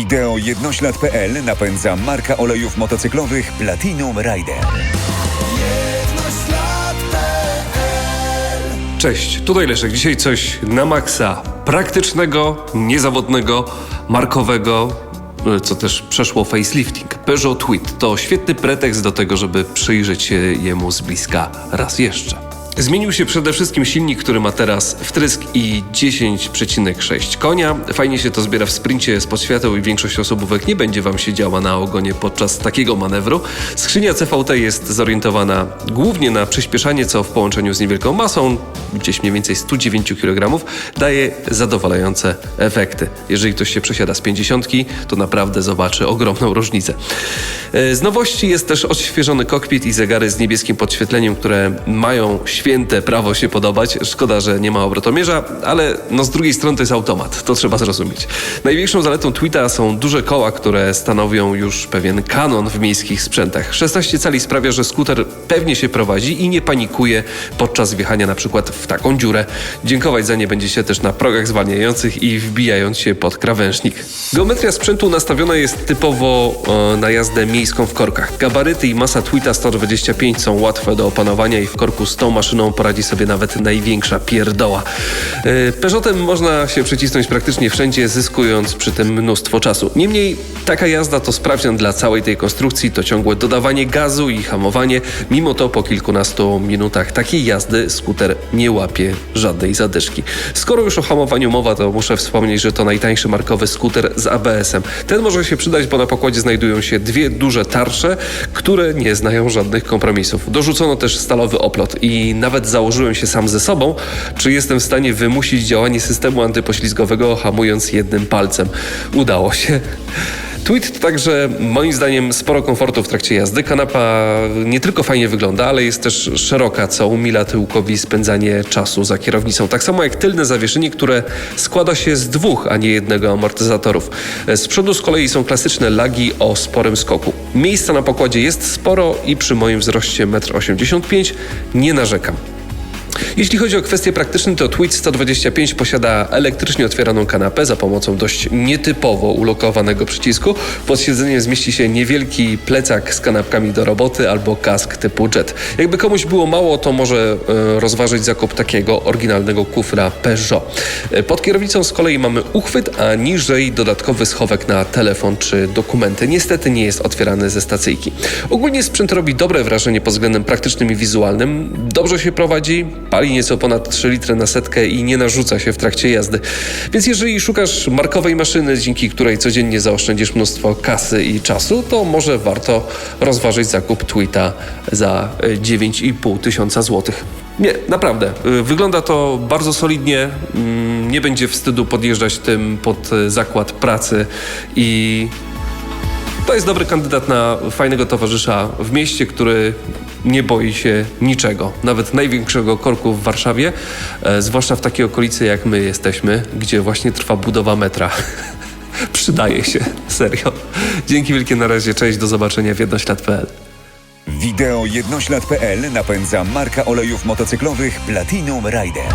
Wideo jednoślad.pl napędza marka olejów motocyklowych Platinum Rider. Cześć, tutaj Leszek. Dzisiaj coś na maksa praktycznego, niezawodnego, markowego, e, co też przeszło facelifting. Peugeot Tweed to świetny pretekst do tego, żeby przyjrzeć się jemu z bliska raz jeszcze. Zmienił się przede wszystkim silnik, który ma teraz wtrysk i 10,6 konia. Fajnie się to zbiera w sprincie spod świateł i większość osobówek nie będzie Wam siedziała na ogonie podczas takiego manewru. Skrzynia CVT jest zorientowana głównie na przyspieszanie, co w połączeniu z niewielką masą, gdzieś mniej więcej 109 kg, daje zadowalające efekty. Jeżeli ktoś się przesiada z 50, to naprawdę zobaczy ogromną różnicę. E, Z nowości jest też odświeżony kokpit i zegary z niebieskim podświetleniem, które mają święte prawo się podobać. Szkoda, że nie ma obrotomierza, ale no z drugiej strony to jest automat, to trzeba zrozumieć. Największą zaletą Tweeta są duże koła, które stanowią już pewien kanon w miejskich sprzętach. 16 cali sprawia, że skuter pewnie się prowadzi i nie panikuje podczas wjechania na przykład w taką dziurę. Dziękować za nie będzie się też na progach zwalniających i wbijając się pod krawężnik. Geometria sprzętu nastawiona jest typowo e, na jazdę miejską w korkach. Gabaryty i masa Tweeta 125 są łatwe do opanowania i w korku z tą maszyną poradzi sobie nawet największa pierdoła. E, Peugeotem można się przycisnąć praktycznie wszędzie, zyskując przy tym mnóstwo czasu. Niemniej taka jazda to sprawdzian dla całej tej konstrukcji, to ciągłe dodawanie gazu i hamowanie. Mimo to po kilkunastu minutach takiej jazdy skuter nie łapie żadnej zadyszki. Skoro już o hamowaniu mowa, to muszę wspomnieć, że to najtańszy markowy skuter z ABS-em. Ten może się przydać, bo na pokładzie znajdują się dwie duże tarcze, które nie znają żadnych kompromisów. Dorzucono też stalowy oplot i nawet założyłem się sam ze sobą, czy jestem w stanie wymusić działanie systemu antypoślizgowego hamując jednym palcem. Udało się. Tweet to także moim zdaniem sporo komfortu w trakcie jazdy. Kanapa nie tylko fajnie wygląda, ale jest też szeroka, co umila tyłkowi spędzanie czasu za kierownicą. Tak samo jak tylne zawieszenie, które składa się z dwóch, a nie jednego amortyzatorów. Z przodu z kolei są klasyczne lagi o sporym skoku. Miejsca na pokładzie jest sporo i przy moim wzroście 1,85 m nie narzekam. Jeśli chodzi o kwestie praktyczne, to Tweet 125 posiada elektrycznie otwieraną kanapę za pomocą dość nietypowo ulokowanego przycisku. Pod siedzeniem zmieści się niewielki plecak z kanapkami do roboty albo kask typu jet. Jakby komuś było mało, to może e, rozważyć zakup takiego oryginalnego kufra Peugeot. E, Pod kierownicą z kolei mamy uchwyt, a niżej dodatkowy schowek na telefon czy dokumenty. Niestety nie jest otwierany ze stacyjki. Ogólnie sprzęt robi dobre wrażenie pod względem praktycznym i wizualnym. Dobrze się prowadzi, pali nieco ponad 3 litry na setkę i nie narzuca się w trakcie jazdy. Więc jeżeli szukasz markowej maszyny, dzięki której codziennie zaoszczędzisz mnóstwo kasy i czasu, to może warto rozważyć zakup Tweeta za e, 9,5 tysiąca złotych. Nie, naprawdę. Y, Wygląda to bardzo solidnie. Mm, Nie będzie wstydu podjeżdżać tym pod e, zakład pracy i to jest dobry kandydat na fajnego towarzysza w mieście, który nie boi się niczego, nawet największego korku w Warszawie, e, zwłaszcza w takiej okolicy jak my jesteśmy, gdzie właśnie trwa budowa metra. Przydaje się, serio. Dzięki wielkie na razie, cześć, do zobaczenia w jednoślad.pl. Wideo jednoślad.pl napędza marka olejów motocyklowych Platinum Rider.